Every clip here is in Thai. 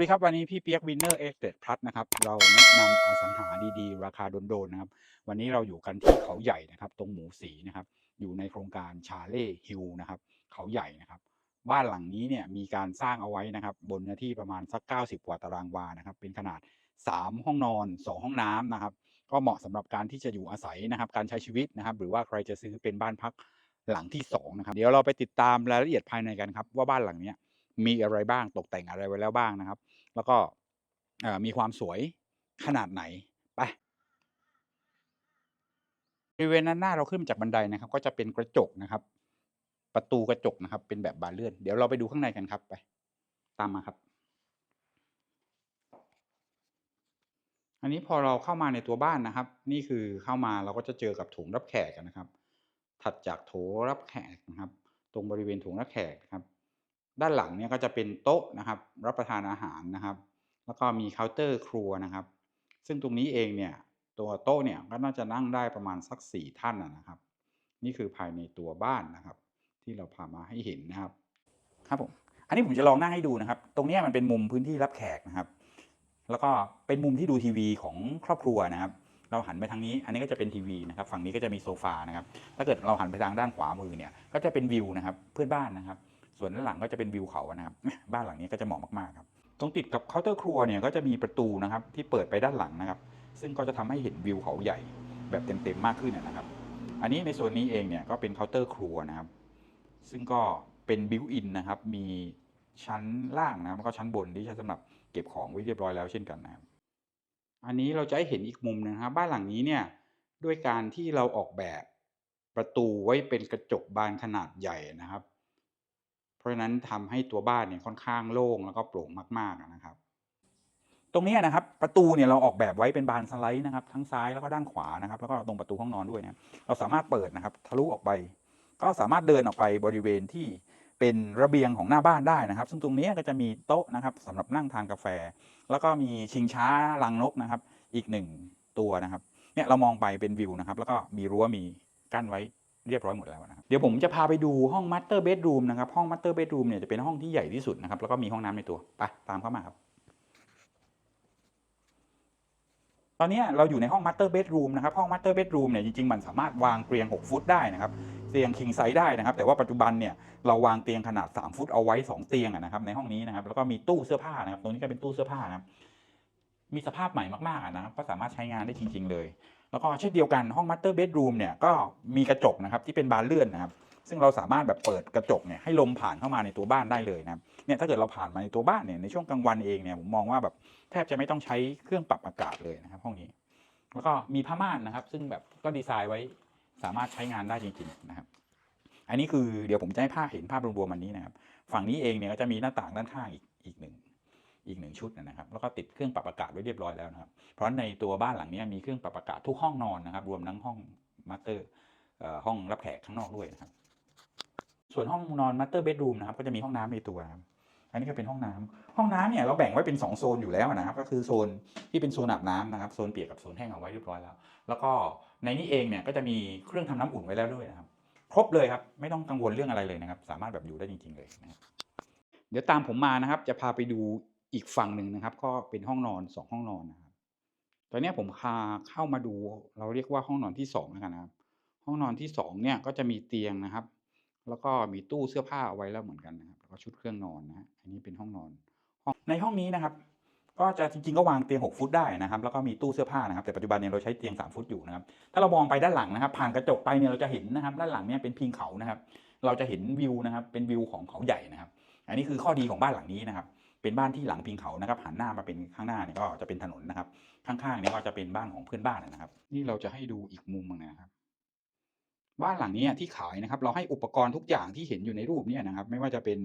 วัสดีครับ วันนี้พี่เปียกวินเนอร์เอ็กเดพลัสนะครับ เราแนะนำอสังหาดีๆ ราคาโดนๆนะครับ วันนี้เราอยู่กันที่เขาใหญ่นะครับ ตรงหมูสีนะครับ อยู่ในโครงการชาเล่ฮิลนะครับ เขาใหญ่นะครับ บ้านหลังนี้เนี่ยมีการสร้างเอาไว้นะครับ บนเนื้อที่ประมาณสัก 90 กว่าตารางวานะครับ เป็นขนาด 3 ห้องนอน 2 ห้องน้ำนะครับ ก็เหมาะสำหรับการที่จะอยู่อาศัยนะครับ การใช้ชีวิตนะครับ หรือว่าใครจะซื้อเป็นบ้านพักหลังที่2นะครับ เดี๋ยวเราไปติดตามรายละเอียดภายในกันครับว่าบ้านหลังเนี้ย มีอะไรบ้างตกแต่งอะไรไว้แล้วบ้างนะครับ แล้วก็มีความสวยขนาดไหนไปบริเวณด้นหน้าเราขึ้นมาจากบันไดนะครับ ก็จะเป็นกระจกนะครับ ประตูกระจกนะครับ เป็นแบบบานเลื่อน เดี๋ยวเราไปดูข้างในกันครับไป ตามมาครับ อันนี้พอเราเข้ามาในตัวบ้านนะครับ นี่คือเข้ามาเราก็จะเจอกับถุงรับแขกนะครับ ถัดจากโถรับแขกนะครับ ตรงบริเวณถุงรับแขกนะครับ ด้านหลังเนี่ยก็จะเป็นโต๊ะนะครับ รับประทานอาหารนะครับ แล้วก็มีเคาน์เตอร์ครัวนะครับ ซึ่งตรงนี้เองเนี่ยตัวโต๊ะเนี่ยก็น่าจะนั่งได้ประมาณสักสี่ท่านนะครับ นี่คือภายในตัวบ้านนะครับ ที่เราพามาให้เห็นนะครับ ครับผมอันนี้ผมจะลองนั่งให้ดูนะครับ ตรงนี้มันเป็นมุมพื้นที่รับแขกนะครับ แล้วก็เป็นมุมที่ดูทีวีของครอบครัวนะครับเราหันไปทางนี้ อันนี้ก็จะเป็นทีวีนะครับ ฝั่งนี้ก็จะมีโซฟานะครับ ถ้าเกิดเราหันไปทางด้านขวามือเนี่ย ก็จะเป็นวิวนะครับ เพื่อนบ้านนะครับ ส่วนด้านหลังก็จะเป็นวิวเขานะครับ บ้านหลังนี้ก็จะเหมาะมากๆครับ ตรงติดกับเคาน์เตอร์ครัวเนี่ยก็จะมีประตูนะครับที่เปิดไปด้านหลังนะครับ ซึ่งก็จะทำให้เห็นวิวเขาใหญ่แบบเต็มๆมากขึ้นนะครับ อันนี้ในส่วนนี้เองเนี่ยก็เป็นเคาน์เตอร์ครัวนะครับ ซึ่งก็เป็นบิวอินนะครับ มีชั้นล่างนะครับแล้วก็ชั้นบนที่ใช้สำหรับเก็บของไว้เรียบร้อยแล้วเช่นกันนะครับ อันนี้เราจะให้เห็นอีกมุมหนึงนะครับบ้านหลังนี้เนี่ยด้วยการที่เราออกแบบประตูไว้เป็นกระจกบานขนาดใหญ่นะครับ เพราะฉะนั้นทำให้ตัวบ้านเนี่ยค่อนข้างโล่งแล้วก็โปร่งมากๆนะครับ ตรงนี้นะครับประตูเนี่ยเราออกแบบไว้เป็นบานสไลด์นะครับ ทั้งซ้ายแล้วก็ด้านขวานะครับ แล้วก็ตรงประตูห้องนอนด้วยนะครับเราสามารถเปิดนะครับ ทะลุออกไป ก็สามารถเดินออกไปบริเวณที่เป็นระเบียงของหน้าบ้านได้นะครับ ซึ่งตรงนี้ก็จะมีโต๊ะนะครับสำหรับนั่งทานกาแฟ แล้วก็มีชิงช้าลังนกนะครับ อีกหนึ่งตัวนะครับ เนี่ยเรามองไปเป็นวิวนะครับ แล้วก็มีรั้วมีกั้นไว้ เรียบร้อยหมดแล้วนะครับเดี๋ยวผมจะพาไปดูห้องมัตเตอร์เบดรูมนะครับห้องมัตเตอร์เบดรูมเนี่ยจะเป็นห้องที่ใหญ่ที่สุดนะครับแล้วก็มีห้องน้ำในตัวไปตามเข้ามาครับตอนนี้เราอยู่ในห้องมัตเตอร์เบดรูมนะครับห้องมัตเตอร์เบดรูมเนี่ยจริงๆมันสามารถวางเตียง 6 ฟุตได้นะครับเตียงคิงไซส์ได้นะครับ แต่ว่าปัจจุบันเนี่ยเราวางเตียงขนาด 3 ฟุตเอาไว้ 2 เตียงนะครับในห้องนี้นะครับแล้วก็มีตู้เสื้อผ้านะครับตรงนี้ก็เป็นตู้เสื้อผ้านะครับมีสภาพใหม่มากๆนะครับก็สามารถใช้งานได้จริง ๆ เลย แล้วก็เช่นเดียวกันห้องมัตเตอร์เบดรูมเนี่ยก็มีกระจกนะครับที่เป็นบานเลื่อนนะครับซึ่งเราสามารถแบบเปิดกระจกเนี่ยให้ลมผ่านเข้ามาในตัวบ้านได้เลยนะครับเนี่ยถ้าเกิดเราผ่านมาในตัวบ้านเนี่ยในช่วงกลางวันเองเนี่ยผมมองว่าแบบแทบจะไม่ต้องใช้เครื่องปรับอากาศเลยนะครับห้องนี้ แล้วก็มีผ้าม่านนะครับ ซึ่งแบบก็ดีไซน์ไว้สามารถใช้งานได้จริงๆนะครับ อันนี้คือเดี๋ยวผมจะให้ภาพเห็นภาพรวมๆมันนี้นะครับ ฝั่งนี้เองเนี่ยก็จะมีหน้าต่างด้านข้างอีกอีกหนึ่ง อีกหนึ่งชุดนะครับ แล้วก็ติดเครื่องปรับอากาศไว้เรียบร้อยแล้วนะครับ เพราะในตัวบ้านหลังนี้มีเครื่องปรับอากาศทุกห้องนอนนะครับ รวมทั้งห้องมาสเตอร์ห้องรับแขกข้างนอกด้วยนะครับ ส่วนห้องนอนมาสเตอร์เบดรูมนะครับ ก็จะมีห้องน้ำในตัวครับอันนี้ก็เป็นห้องน้ำห้องน้ำเนี่ยเราแบ่งไว้เป็น 2 โซนอยู่แล้วนะครับ ก็คือโซนที่เป็นโซนอาบน้ำนะครับโซนเปียกกับโซนแห้งเอาไว้เรียบร้อยแล้ว แล้วก็ในนี้เองเนี่ยก็จะมีเครื่องทำน้ำอุ่นไว้แล้วด้วยนะครับ ครบเลยครับ ไม่ต้องกังวลเรื่องอะไรเลยนะครับ สามารถแบบอยู่ได้จริง ๆ เลยนะครับเดี๋ยวตามผมมานะครับ จะพาไปดู อีกฝั่งหนึ่งนะครับ ก็เป็นห้องนอนสองห้องนอนนะครับตอนนี้ผมพาเข้ามาดูเราเรียกว่าห้องนอนที่สองนะครับ ห้องนอนที่สองเนี่ยก็จะมีเตียงนะครับ แล้วก็มีตู้เสื้อผ้าเอาไว้แล้วเหมือนกันนะครับแล้วก็ชุดเครื่องนอนนะฮะอันนี้เป็นห้องนอนในห้องนี้นะครับ ก็จะจริงๆก็วางเตียง 6 ฟุตได้นะครับ แล้วก็มีตู้เสื้อผ้านะครับ แต่ปัจจุบันเนี่ยเราใช้เตียง 3 ฟุตอยู่นะครับ ถ้าเรามองไปด้านหลังนะครับ ผ่านกระจกไปเนี่ยเราจะเห็นนะครับ ด้านหลังเนี่ยเป็นพิงเขานะครับ เราจะเห็นวิวนะครับ เป็นวิวของเขาใหญ่นะครับ อันนี้คือข้อดีของบ้านหลังนี้นะครับ เป็นบ้านที่หลังพิงเขานะครับหันหน้ามาเป็นข้างหน้าเนี่ยก็จะเป็นถนนนะครับ ข้างๆเนี่ยก็จะเป็นบ้านของเพื่อนบ้านนะครับ นี่เราจะให้ดูอีกมุมหนึงนะครับบ้านหลังนี้ที่ขายนะครับ เราให้อุปกรณ์ทุกอย่างที่เห็นอยู่ในรูปเนี่ยนะครับ ไม่ว่าจะเป็น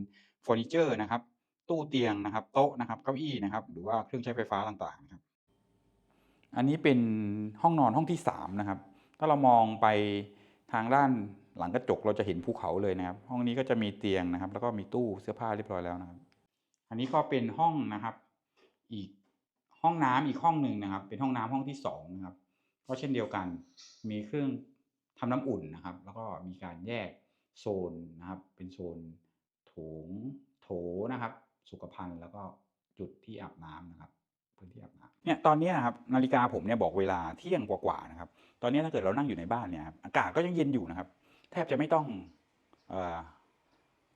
เฟอร์นิเจอร์นะครับ ตู้เตียงนะครับ โต๊ะนะครับ เก้าอี้นะครับ หรือว่าเครื่องใช้ไฟฟ้าต่างๆนะครับ อันนี้เป็นห้องนอนห้องที่สามนะครับ ถ้าเรามองไปทางด้านหลังกระจกเราจะเห็นภูเขาเลยนะครับ ห้องนี้ก็จะมีเตียงนะครับ แล้วก็มีตู้เสื้อผ้าเรียบร้อยแล้วนะครับ อันนี้ก็เป็นห้องนะครับ อีกห้องน้ำอีกห้องหนึ่งนะครับ เป็นห้องน้ำห้องที่สองนะครับ ก็เช่นเดียวกัน มีเครื่องทำน้ำอุ่นนะครับ แล้วก็มีการแยกโซนนะครับ เป็นโซนโถงโถนะครับ สุขภัณฑ์แล้วก็จุดที่อาบน้ำนะครับพื้นที่อาบน้ำเนี่ยตอนนี้นะครับนาฬิกาผมเนี่ยบอกเวลาเที่ยงกว่าๆนะครับ ตอนนี้ถ้าเกิดเรานั่งอยู่ในบ้านเนี่ยอากาศก็ยังเย็นอยู่นะครับ แทบจะไม่ต้องเออ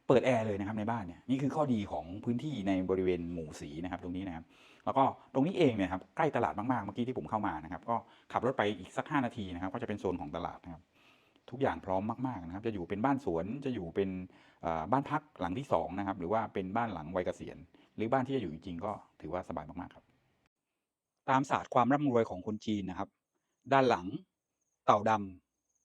เปิดแอร์เลยนะครับในบ้านเนี่ยนี่คือข้อดีของพื้นที่ในบริเวณหมู่สีนะครับตรงนี้นะครับแล้วก็ตรงนี้เองเนี่ยครับใกล้ตลาดมากๆเมื่อกี้ที่ผมเข้ามานะครับก็ขับรถไปอีกสัก 5 นาทีนะครับก็จะเป็นโซนของตลาดนะครับทุกอย่างพร้อมมากๆนะครับจะอยู่เป็นบ้านสวนจะอยู่เป็นบ้านพักหลังที่สองนะครับหรือว่าเป็นบ้านหลังวัยเกษียณ หรือบ้านที่จะอยู่จริงก็ถือว่าสบายมากๆครับ ตามศาสตร์ความร่ำรวยของคนจีนนะครับ ด้านหลังเต่าด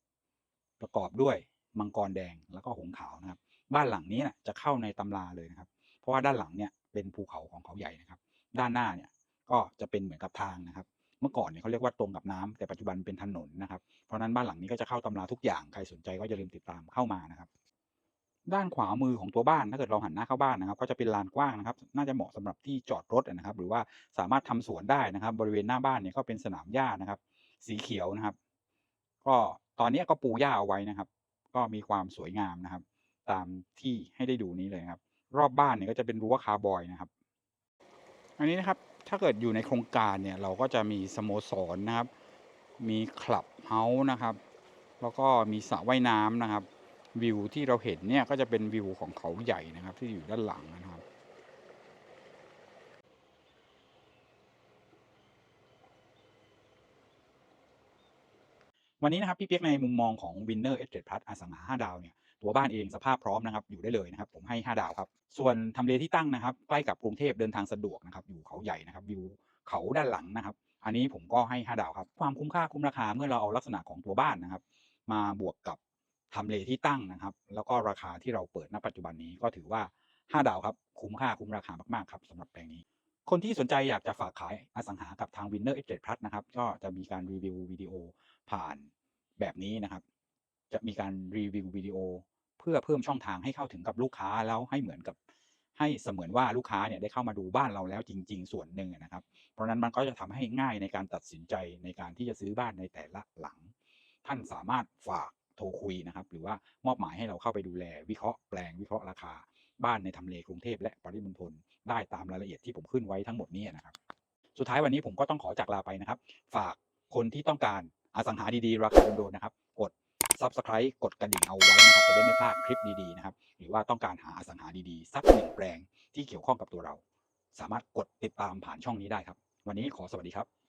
ำประกอบด้วยมังกรแดงแล้วก็หงส์ขาวนะครับ บ้านหลังนี้นะจะเข้าในตำราเลยนะครับ เพราะว่าด้านหลังเนี่ยเป็นภูเขาของเขาใหญ่นะครับ ด้านหน้าเนี่ยก็จะเป็นเหมือนกับทางนะครับ เมื่อก่อนเนี่ยเขาเรียกว่าตรงกับน้ำแต่ปัจจุบันเป็นถนนนะครับ เพราะนั้นบ้านหลังนี้ก็จะเข้าตำราทุกอย่างใครสนใจก็อย่าลืมติดตามเข้ามานะครับ ด้านขวามือของตัวบ้านถ้าเกิดเราหันหน้าเข้าบ้านนะครับ ก็จะเป็นลานกว้างนะครับ น่าจะเหมาะสำหรับที่จอดรถนะครับ หรือว่าสามารถทำสวนได้นะครับ บริเวณหน้าบ้านเนี่ยก็เป็นสนามหญ้านะครับ สีเขียวนะครับ ก็ตอนนี้ก็ปูหญ้าเอาไว้นะครับ ก็มีความสวยงามนะครับ ตามที่ให้ได้ดูนี้เลยครับ รอบบ้านเนี่ยก็จะเป็นรั้วคาร์บอยนะครับ อันนี้นะครับถ้าเกิดอยู่ในโครงการเนี่ยเราก็จะมีสโมสรนะครับ มีคลับเฮาส์นะครับ แล้วก็มีสระว่ายน้ำนะครับ วิวที่เราเห็นเนี่ยก็จะเป็นวิวของเขาใหญ่นะครับ ที่อยู่ด้านหลังนะครับวันนี้นะครับพี่เปียกในมุมมองของ Winner S7 Plus อสังหา5ดาวเนี่ย ตัวบ้านเองสภาพพร้อมนะครับอยู่ได้เลยนะครับ ผมให้ 5 ดาวครับ ส่วนทำเลที่ตั้งนะครับใกล้กับกรุงเทพเดินทางสะดวกนะครับอยู่เขาใหญ่นะครับวิวเขาด้านหลังนะครับ อันนี้ผมก็ให้ 5 ดาวครับ ความคุ้มค่าคุ้มราคาเมื่อเราเอาลักษณะของตัวบ้านนะครับ มาบวกกับทำเลที่ตั้งนะครับ แล้วก็ราคาที่เราเปิดณปัจจุบันนี้ก็ถือว่า 5 ดาวครับคุ้มค่าคุ้มราคามากๆครับสำหรับแปลงนี้ คนที่สนใจอยากจะฝากขายอสังหากับทาง Winner S7 Plus นะครับก็จะมีการรีวิววิดีโอผ่านแบบนี้นะครับ จะมีการรีวิววิดีโอ พื่อเพิ่มช่องทางให้เข้าถึงกับลูกค้าแล้วให้เหมือนกับให้เสมือนว่าลูกค้าเนี่ยได้เข้ามาดูบ้านเราแล้วจริง ๆ ส่วนหนึ่งนะครับ เพราะนั้นมันก็จะทำให้ง่ายในการตัดสินใจในการที่จะซื้อบ้านในแต่ละหลัง ท่านสามารถฝากโทรคุยนะครับ หรือว่ามอบหมายให้เราเข้าไปดูแล วิเคราะห์แปลงวิเคราะห์ราคา บ้านในทำเลกรุงเทพและปริมณฑลได้ตามรายละเอียดที่ผมขึ้นไว้ทั้งหมดนี้นะครับ สุดท้ายวันนี้ผมก็ต้องขอจากลาไปนะครับ ฝากคนที่ต้องการอสังหาดีๆ ราคาโดนๆนะครับ Subscribe กดกระดิ่งเอาไว้นะครับจะได้ไม่พลาดคลิปดีๆนะครับหรือว่าต้องการหาอสังหาดีๆ สักหนึ่งแปลงที่เกี่ยวข้องกับตัวเรา สามารถกดติดตามผ่านช่องนี้ได้ครับ วันนี้ขอสวัสดีครับ